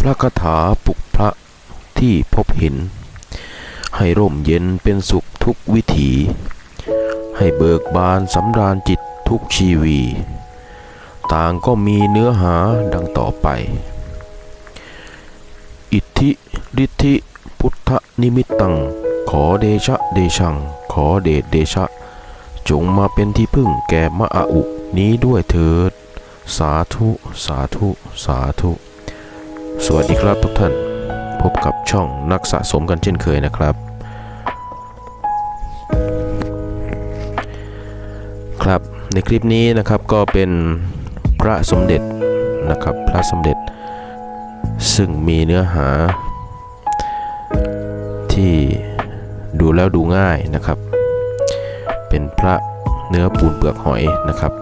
พระคาถาปลุกพระที่พบเห็น ให้ร่มเย็นเป็นสุขทุกวิถี ให้เบิกบานสำราญจิตทุกชีวี ต่างก็มีเนื้อหาดังต่อไป อิทธิฤทธิพุทธนิมิตตัง ขอเดชะเดชัง ขอเดชเดชะ จงมาเป็นที่พึ่งแก่มะอาอุนี้ด้วยเถิด สาธุ สาธุ สาธุ สวัสดีครับทุกท่าน พบกับช่องนักสะสมกันเช่นเคยนะครับ ครับในคลิปนี้นะครับก็เป็นพระสมเด็จนะครับพระสมเด็จ ซึ่งมีเนื้อหา ที่ดูแล้วดูง่ายนะครับ เป็นพระเนื้อปูนเปลือกหอยนะครับ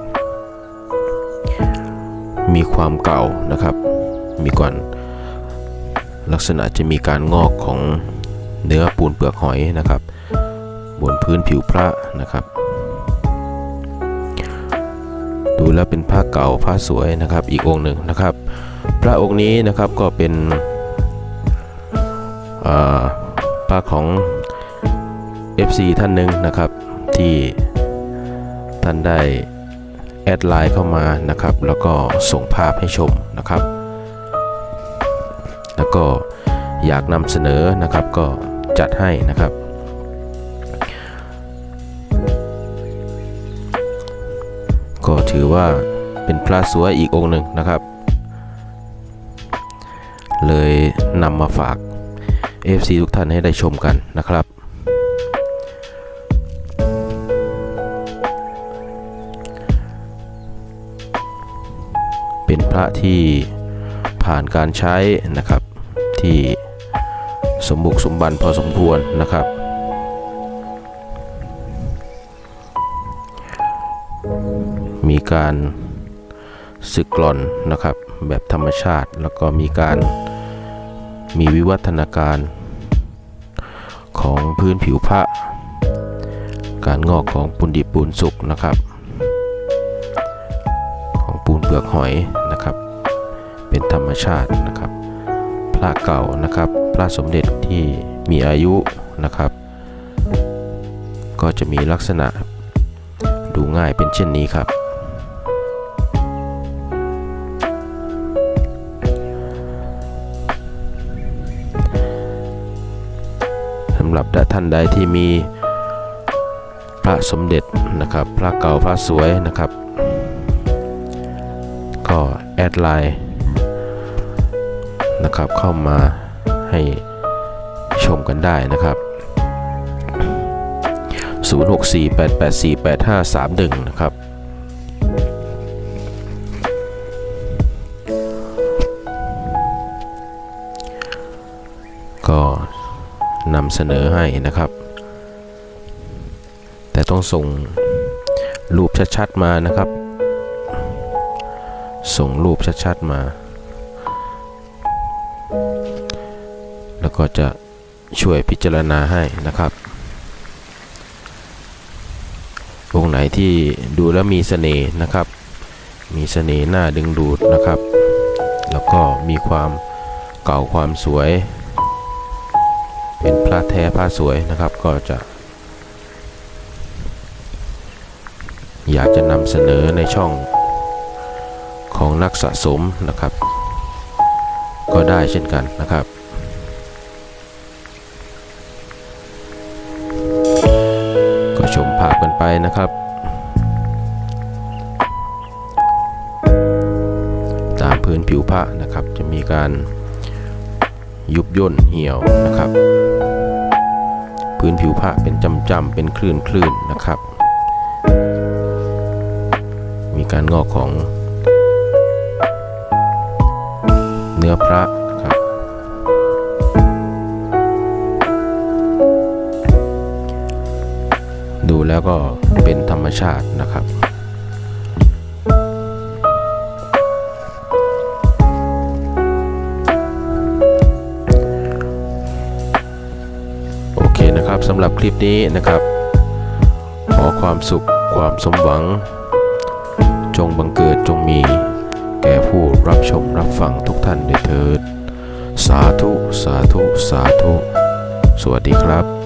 มีความเก่านะครับ มีก่อน ลักษณะจะมีการงอกของเนื้อปูนเปลือกหอยนะครับ บนพื้นผิวพระนะครับ ดูแล้วเป็นผ้าเก่าผ้าสวยนะครับ อีกองค์หนึ่งนะครับ พระองค์นี้นะครับก็เป็นอ่าของ FC ท่านหนึ่งนะครับที่ท่านได้แอดไลน์เข้ามานะครับ แล้วก็ส่งภาพให้ชมนะครับ แล้วก็อยากนำเสนอนะครับก็จัดให้นะครับ ก็ถือว่าเป็นพระสวยอีกองค์หนึ่งนะครับ เลยนำมาฝาก FC ทุกท่านให้ได้ชมกันนะครับเป็นพระที่ผ่านการใช้นะครับ ที่สมบุกสมบันพอสมควรนะครับ มีการสึกกร่อนนะครับแบบธรรมชาติแล้วก็มีการมีวิวัฒนาการของพื้นผิวพระ การงอกของปูนดิบปูนสุกนะครับ ของปูนเปลือกหอยนะครับ เป็นธรรมชาตินะครับ พระเก่านะครับ พระสมเด็จที่มีอายุนะครับ ก็จะมีลักษณะดูง่ายเป็นเช่นนี้ครับ สำหรับท่านใดที่มีพระสมเด็จนะครับ พระเก่าพระสวยนะครับ ก็แอดไลน์ นะครับ เข้ามาให้ชมกันได้นะครับ 0648848531 นะครับก็นำเสนอให้นะครับ แต่ต้องส่งรูปชัดๆมานะครับ ส่งรูปชัดๆมา ก็จะช่วยพิจารณาให้นะครับ องค์ไหนที่ดูแล้วมีเสน่ห์นะครับ มีเสน่ห์หน้าดึงดูดนะครับ แล้วก็มีความเก่าความสวย เป็นพระแท้พระสวยนะครับ ก็จะ อยากจะนำเสนอในช่องของนักสะสมนะครับ ก็ได้เช่นกันนะครับ ก็ชมภาพกันไปนะครับ ตามพื้นผิวพระนะครับ จะมีการยุบย่นเหี่ยวนะครับ พื้นผิวพระเป็นจำๆเป็นคลื่นคลื่นนะครับ มีการงอกของเนื้อพระ แล้วก็เป็นธรรมชาตินะครับโอเคนะครับสำหรับคลิปนี้นะครับ ขอความสุขความสมหวัง จงบังเกิดจงมี แก่ผู้รับชมรับฟังทุกท่านด้วยเถิด สาธุ สาธุ สาธุ สวัสดีครับ